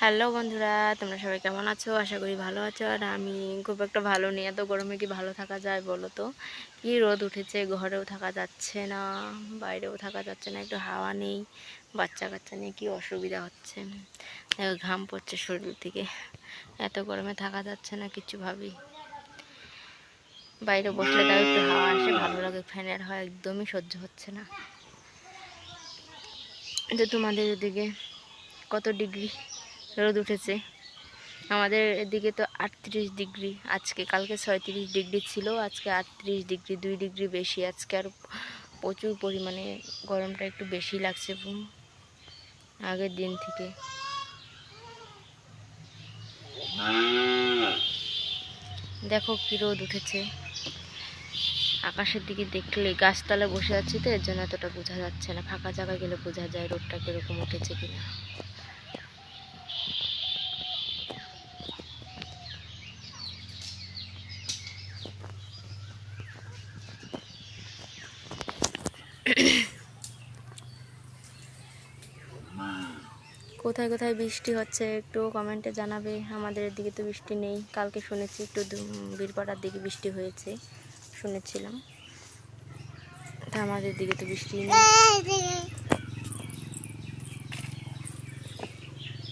Hello বন্ধুরা, তোমরা সবাই কেমন আছো? আশা করি ভালো আছো। আর আমি খুব একটা ভালো নেই। এত গরমে কি ভালো থাকা যায় বলো তো? কি রোদ উঠেছে? ঘরেও থাকা যাচ্ছে না, বাইরেও থাকা যাচ্ছে না, একটু হাওয়া নেই বাচ্চা কাচ্চা নিয়ে কি অসুবিধা হচ্ছে? ঘাম পড়ছে শরীর থেকে। এত গরমে থাকা যাচ্ছে না, কিছু ভাবি। বাইরে বসলে তাও একটু হাওয়া আসে, ভালো লাগে, ফ্যানের হয় একদমই সহ্য হচ্ছে না। তো তোমাদের ওদিকে কত ডিগ্রি? রোদ উঠেছে। আমাদের এদিকে তো আটত্রিশ ডিগ্রি, আজকে, কালকে ছয়ত্রিশ ডিগ্রি ছিল, আজকে আটত্রিশ ডিগ্রি, দুই ডিগ্রি বেশি, আজকে আর প্রচুর পরিমাণে গরমটা একটু বেশি লাগছে আগের দিন থেকে। দেখো কি রোদ উঠেছে। আকাশের দিকে দেখলে গাছতলা বসে আছি তো, এর জন্য এতটা বোঝা যাচ্ছে না, ফাঁকা জায়গায় গেলে বোঝা যায় রোদটা কীরকম উঠেছে কিনা। কোথায় কোথায় বৃষ্টি হচ্ছে একটু কমেন্টে জানাবে। আমাদের দিকে তো বৃষ্টি নেই। কালকে শুনেছি একটু বীরপাড়ার দিকে বৃষ্টি হয়েছে। শুনেছিলাম। তা আমাদের দিকে তো বৃষ্টি নেই।